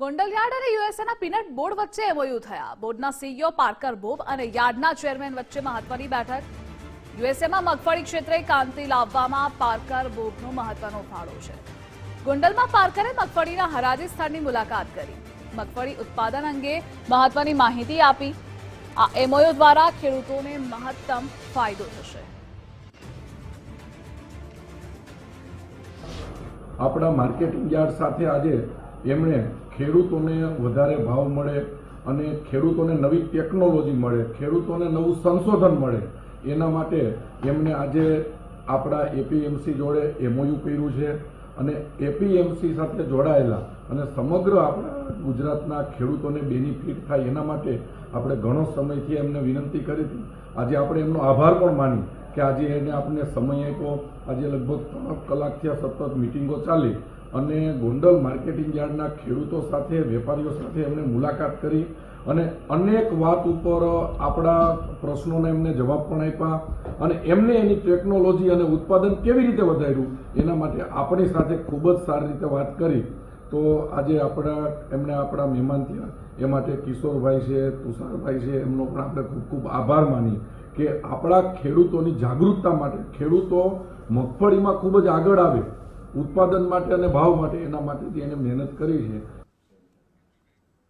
Gondal yard અને યુએસએના peanut board વચ્ચે એમઓયુ થયા. બોર્ડના સીઈઓ પાર્કર બોબ અને યાર્ડના ચેરમેન વચ્ચે મહત્વની બેઠક. યુએસએમાં મગફળી ક્ષેત્રે ક્રાંતિ લાવવામાં પાર્કર બોબનો મહત્વનો ફાળો છે. ગોંડલમાં પાર્કરે મગફળીના હરાજી સ્થળની મુલાકાત કરી. મગફળી ઉત્પાદન અંગે મહત્વની માહિતી આપી. આ એમઓયુ દ્વારા ખેડૂતોને મહત્તમ ફાયદો થશે. આપણા માર્કેટિંગ યાર્ડ સાથે આજે એમણે ખેડૂતોને વધારે ભાવ મળે અને ખેડૂતોને નવી ટેકનોલોજી મળે, ખેડૂતોને નવું સંશોધન મળે. એના માટે એમણે આજે આપણા એપીએમસી જોડે એમઓયુ કર્યું છે અને એપીએમસી સાથે જોડાયેલા અને સમગ્ર આપણા ગુજરાતના ખેડૂતોને બેનિફિટ થાય એના માટે આપણે ઘણો સમયથી એમને વિનંતી કરી હતી. આજે આપણે એમનો આભાર પણ માની કે આજે એને આપણને સમય આપ્યો. આજે લગભગ ત્રણ કલાકથી આ સતત મિટિંગો ચાલી. અને ગોંડલ માર્કેટિંગ યાર્ડના ખેડૂતો સાથે, વેપારીઓ સાથે એમને મુલાકાત કરી અને અનેક વાત ઉપર આપણા પ્રશ્નોને એમને જવાબ પણ આપ્યા અને એમને એની ટેકનોલોજી અને ઉત્પાદન કેવી રીતે વધાર્યું એના માટે આપણી સાથે ખૂબ જ સારી રીતે વાત કરી. તો આજે આપણા, એમને આપણા મહેમાન થયા. એ માટે કિશોરભાઈ છે, તુષારભાઈ છે, એમનો પણ આપણે ખૂબ ખૂબ આભાર માની કે આપણા ખેડૂતોની જાગૃતતા માટે ખેડૂતો મગફળીમાં ખૂબ જ આગળ આવે. ઉત્પાદન માટે અને ભાવ માટે એના માટે જે એને મહેનત કરી છે.